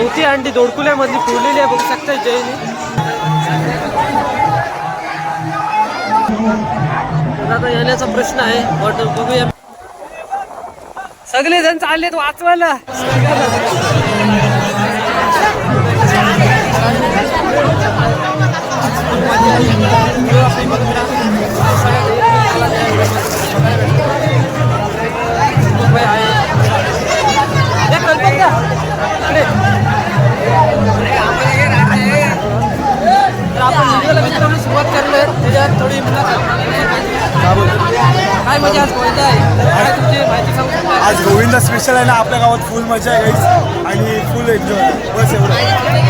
चौथी अंडी दोडकुल्यामधली फुडलेली आहे. बघू शकता जयने. आता येण्याचा प्रश्न आहे. बट बघूया. सगळे जण चाललेत वाचवायला. आहे ना आपल्या गावात फुल मजा आहे आणि फुल एन्जॉय बस एवढं.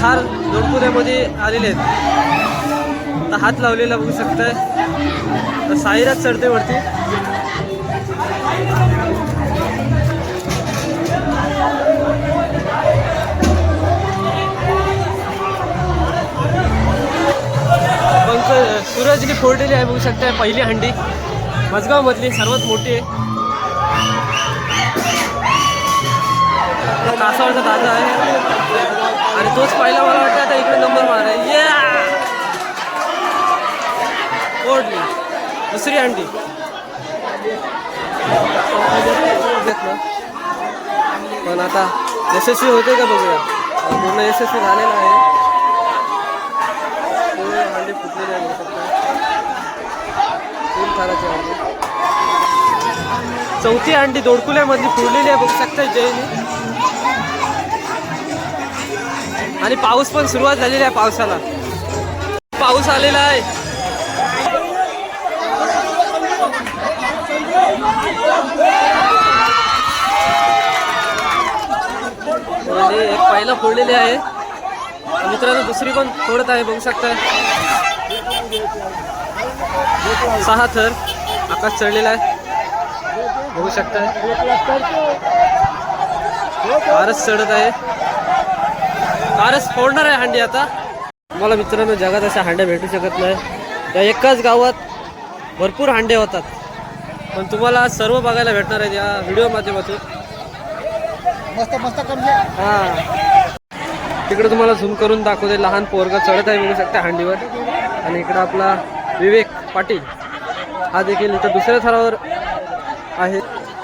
फार दोडपुऱ्यामध्ये आलेले आहेत. तर हात लावलेला बघू शकताय. साईराज चढते वरती. सूरजने फोडलेली आहे बघू शकताय पहिली हंडी. मजगाव मधली सर्वात मोठी. आहे कासावरचा दादा आहे. आणि तोच पहिला मला वाटतं आता इकडे नंबर मार आहे. ये ओढली दुसरी हंडी. पण आता यशस्वी होते का बघूया. पूर्ण यशस्वी झालेला आहे. पूर्ण फुटलेली आहे बघू शकता. तीन ताराची अंडी चौथी अंडी दोडकुल्यामधली फुडलेली आहे बघू शकता जयने. आणि पाऊस पण सुरुवात झालेली आहे पावसाला. पाऊस आलेला आहे. आणि एक पहिला फोडलेली आहे. मित्रांनो दुसरी पण फोडत आहे बघू शकता सहा थर आकाश चढलेला आहे. बघू शकताय फारच चढत आहे. फारच फोडणार आहे हांडी आता. मला मित्रांनो जगात अशा हांड्या भेटू शकत नाही. या एकाच गावात भरपूर हांडे होतात. पण तुम्हाला सर्व बघायला भेटणार आहेत या व्हिडिओ माध्यमातून. मस्त मस्त हा. तिकडे तुम्हाला झूम करून दाखवते. लहान पोरग चढत आहे बघू शकता हांडीवर. आणि इकडं आपला विवेक पाटील. हा देखील इथं दुसऱ्या थरावर आहे.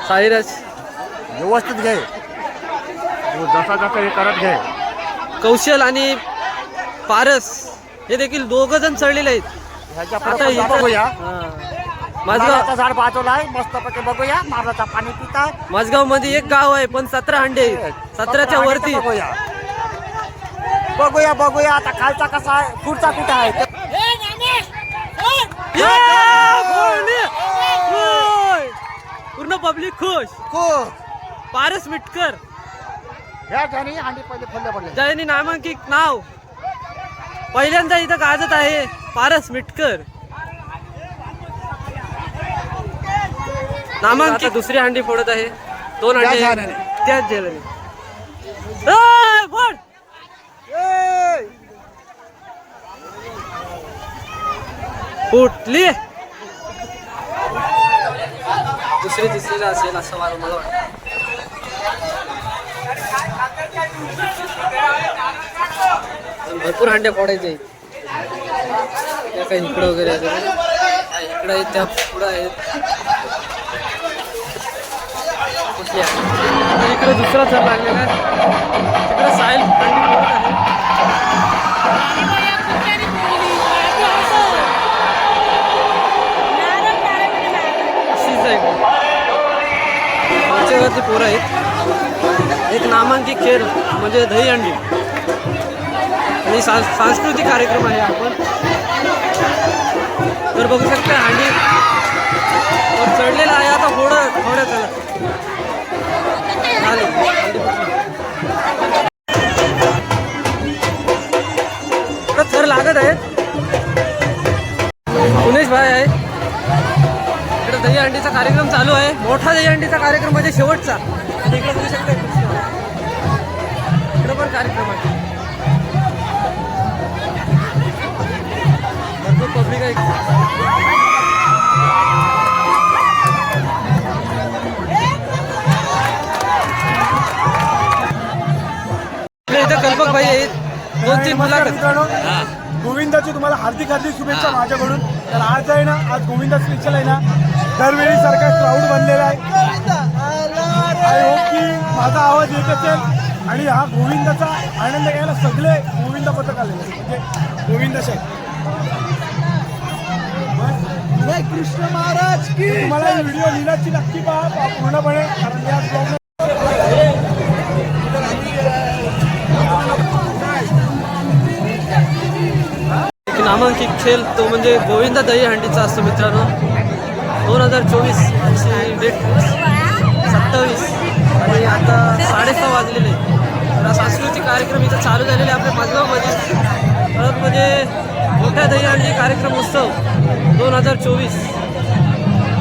साईराज व्यवस्थित घे. जसा जसा हे करत घे. कौशल आणि पारस हे देखील दोघ जण चढलेले आहेत. आता बघूया. माझगाव झाड बाजूला आहे बघूया. पाणी पितात. माझगावमध्ये एक गाव आहे पण सतरा आहेत. सतराच्या वरती. बघूया. बघूया बघूया. आता खालचा कसा आहे? पुढचा कुठे आहे या, बोलले. होय. पूर्ण पब्लिक खुश. को पारस मिटकर. ह्या ठिकाणी हांडी पहिले फुलले पडले. ज्याने नामांकित नाव. पहिल्यांदा इथं गाजत आहे पारस मिटकर. नामांकित दुसरी हंडी फोडत आहे. दोन हंडी. त्याच जेलने. ए, फोड. फुटली. दुसरी तिसरीला असेल असं मला मला वाटतं. भरपूर अंडे फोडायचे आहेत. त्या काही इकडं वगैरे आहेत. इकडं आहेत त्या पुढं आहेत. कुठल्या? इकडे दुसरा थर लागलेला आहे. तिकडे साईल अंडी आहे वरच्यावरती पोरं आहेत. एक नामांकित खेळ म्हणजे दही अंडी. आणि सा सांस्कृतिक कार्यक्रम आहे आपण तर बघू शकता हांडी चढलेला आहे आता थोडं थोड्या चला. झाले थर लागत आहेत पुणेश भाई आहे. दहीहंडीचा कार्यक्रम चालू आहे. मोठा दहीहंडीचा कार्यक्रम म्हणजे शेवटचा. पण कार्यक्रम आहे. कल्पक भाई आहेत. दोन तीन मुलाखत. गोविंदाची तुम्हाला हार्दिक हार्दिक शुभेच्छा माझ्याकडून. तर आज आहे ना आज गोविंदा स्पेशल आहे ना. दरवेळी सारखा क्राऊड बनलेला आहे. आय होप की माझा आवाज येत असेल आणि हा गोविंदाचा आनंद घ्यायला सगळे गोविंदा पथक आलेले आहेत. म्हणजे गोविंदा साहेब. कृष्ण महाराज की तुम्हाला ही व्हिडिओ लीलाची नक्की पहा पूर्णपणे कारण या ब्लॉग एक नामांकित खेळ तो म्हणजे गोविंदा दहीहंडीचा असतो मित्रांनो. दोन हजार चोवीस आजची डेट सत्तावीस. आणि आता साडेसहा वाजलेले तर सांस्कृतिक कार्यक्रम इथं चालू झालेले आपल्या माझगावमध्ये परत म्हणजे मोठ्या दहीहंडी कार्यक्रम उत्सव दोन हजार चोवीस.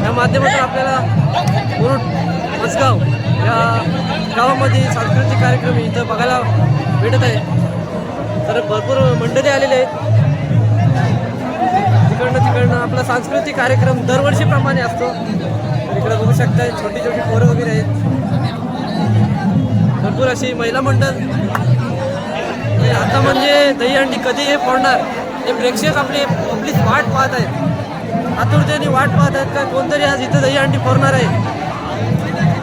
या माध्यमातून आपल्याला मुरुड मजगाव या गावामध्ये सांस्कृतिक कार्यक्रम इथं बघायला भेटत आहे. तर भरपूर मंडळी आलेले आहेत. कारण आपला सांस्कृतिक कार्यक्रम दरवर्षीप्रमाणे असतो. इकडे बघू शकता छोटी छोटी पोरं वगैरे आहेत. भरपूर अशी महिला मंडळ. आता म्हणजे दहीहंडी कधी हे फोडणार. हे प्रेक्षक आपले आपलीच वाट पाहत आहेत. आतुरतेने वाट पाहत आहेत का कोणतरी आज इथं दहीहंडी फोडणार आहे?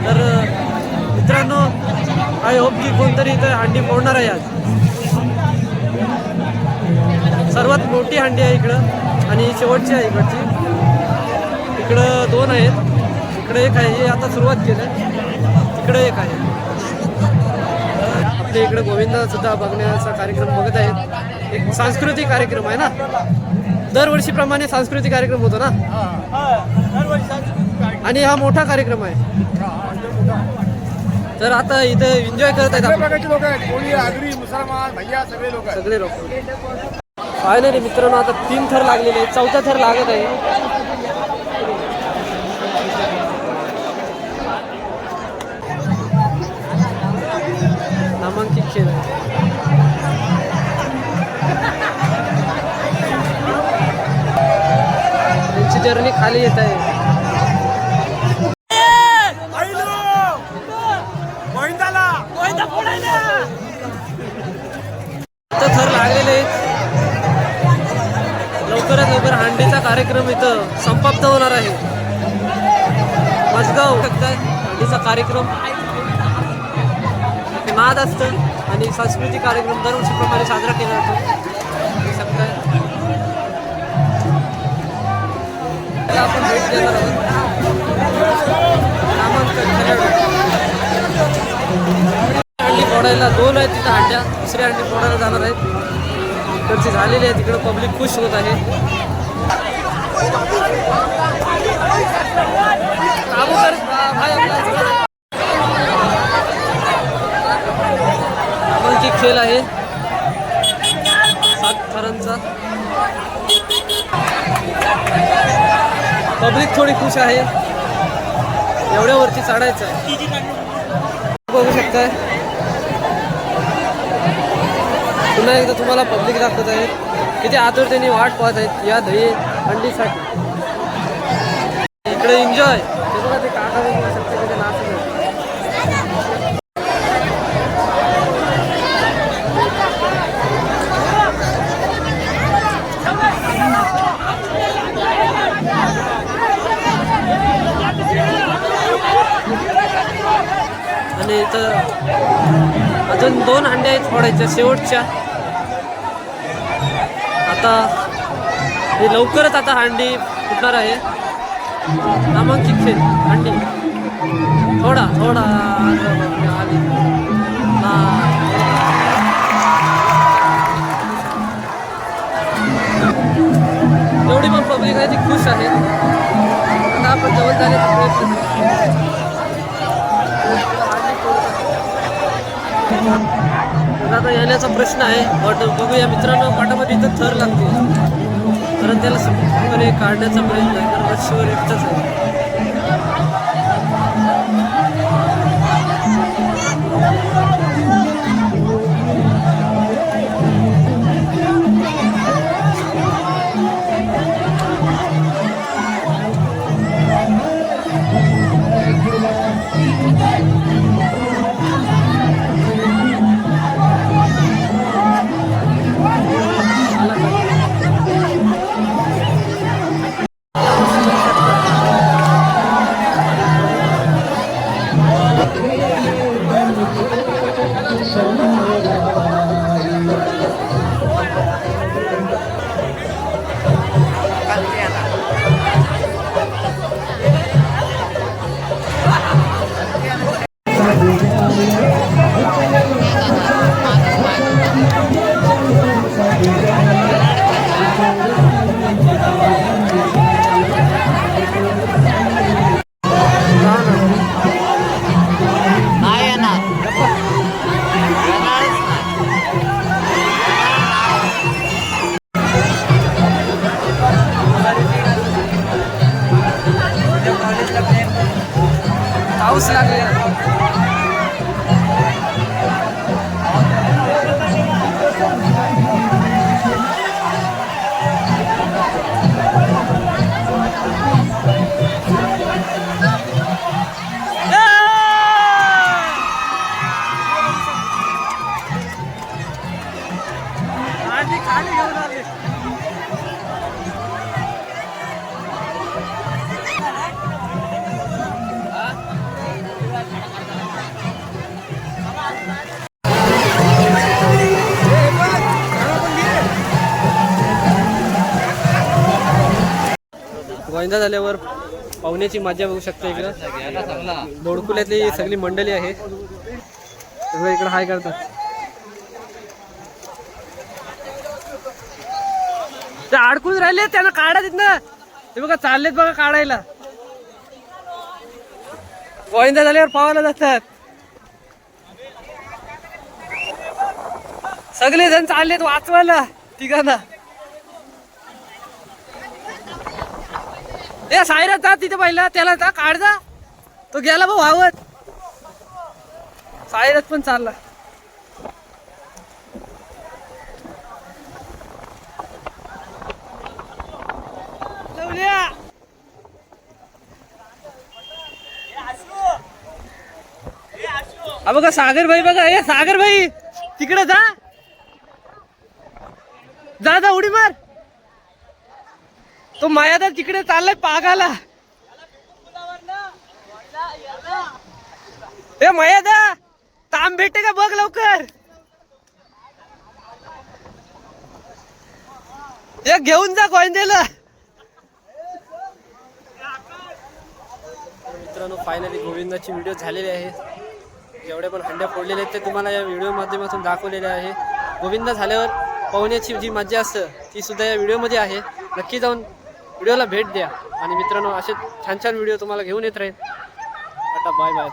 तर मित्रांनो आय होप की कोणतरी इथं हंडी फोडणार आहे आज. सर्वात मोठी हंडी आहे इकडं. आणि शेवटची आहे इकडची. इकडं दोन आहेत. इकडे एक आहे. हे आता सुरुवात केलं. तिकडे एक आहे. आपल्या इकडे गोविंदा सुद्धा बघण्याचा कार्यक्रम बघत आहेत. एक सांस्कृतिक कार्यक्रम आहे ना? दरवर्षीप्रमाणे सांस्कृतिक कार्यक्रम होतो ना? आणि हा मोठा कार्यक्रम आहे. तर आता इथं एन्जॉय करत आहेत आपण. प्रकारचे लोक आहेत. कोळी आगरी मुसलमान भैया सगळे लोक आहेत. सगळे लोक. फायनली मित्रांनो आता तीन थर लागलेले आहेत. चौथा थर लागत आहे. नामांकित खेळ. आहे त्यांची जर्नी खाली येत आहे. कार्यक्रम. नाद असतं आणि सांस्कृतिक कार्यक्रम दरवर्षीप्रमाणे साजरा केला जातो. त्याला आपण भेट देणार आहोत. हंडी फोडायला दोन आहेत तिथं हंड्या. दुसऱ्या हंडी फोडायला जाणार आहेत. इकडची झालेली आहे तिकडं पब्लिक खुश होत आहे. खुश आहे. एवढ्यावरती चढायचं आहे. बघू शकताय. पुन्हा एकदा तुम्हाला पब्लिक दाखवत आहे. किती आतुरतेने वाट पाहत आहेत या दही अंडीसाठी इकडे एन्जॉय ते बघा ते काका इथं अजून दोन अंडे आहेत फोडायच्या शेवटच्या. आता हे लवकरच आता हांडी फुटणार आहे. नामांकित खेळ हंडी. थोडा थोडा. एवढी पण पब्लिक आहे ती खुश आहे. आता आपण जवळ झाले प्रयत्न तर आता येण्याचा प्रश्न आहे बट बघूया मित्रांनो पाठामध्ये इथं थर लागतो. कारण त्याला वगैरे काढण्याचा प्रयत्न आहे कारण रस्सीवर एकटाच आहे. गोविंदा झाल्यावर पाहुण्याची मजा बघू शकता इकडं. बोडकुल्यातली सगळी मंडळी आहे. सगळं इकडं हाय करतात. ते अडकून राहिले त्यांना काढा तिथनं. ते बघा चाललेत बघा काढायला. गोविंदा झाल्यावर पावायला जातात. सगळे जण चाललेत वाचवायला तिघांना. ए सायरा जा तिथे पहिला त्याला जा काढ जा. तो गेला भाऊ वावत सायरात पण चालला. बघा सागर भाई बघा. ए सागर भाई तिकडे जा. जा जा उडी मार. तो मायादा तिकडे चाललाय पागाला. ए मायादा ताम भेटते का बघ लवकर? एक घेऊन जा गोविंदेला मित्रांनो फायनली गोविंदाची व्हिडिओ झालेली आहे. जेवढे पण हंड्या फोडलेले आहेत ते तुम्हाला या व्हिडिओ माध्यमातून दाखवलेले आहे. गोविंद झाल्यावर पोहण्याची जी मजा असतं ती सुद्धा या व्हिडिओमध्ये आहे. नक्की जाऊन व्हिडिओला भेट द्या. आणि मित्रांनो असे छान छान व्हिडिओ तुम्हाला घेऊन येत राहील आता बाय बाय.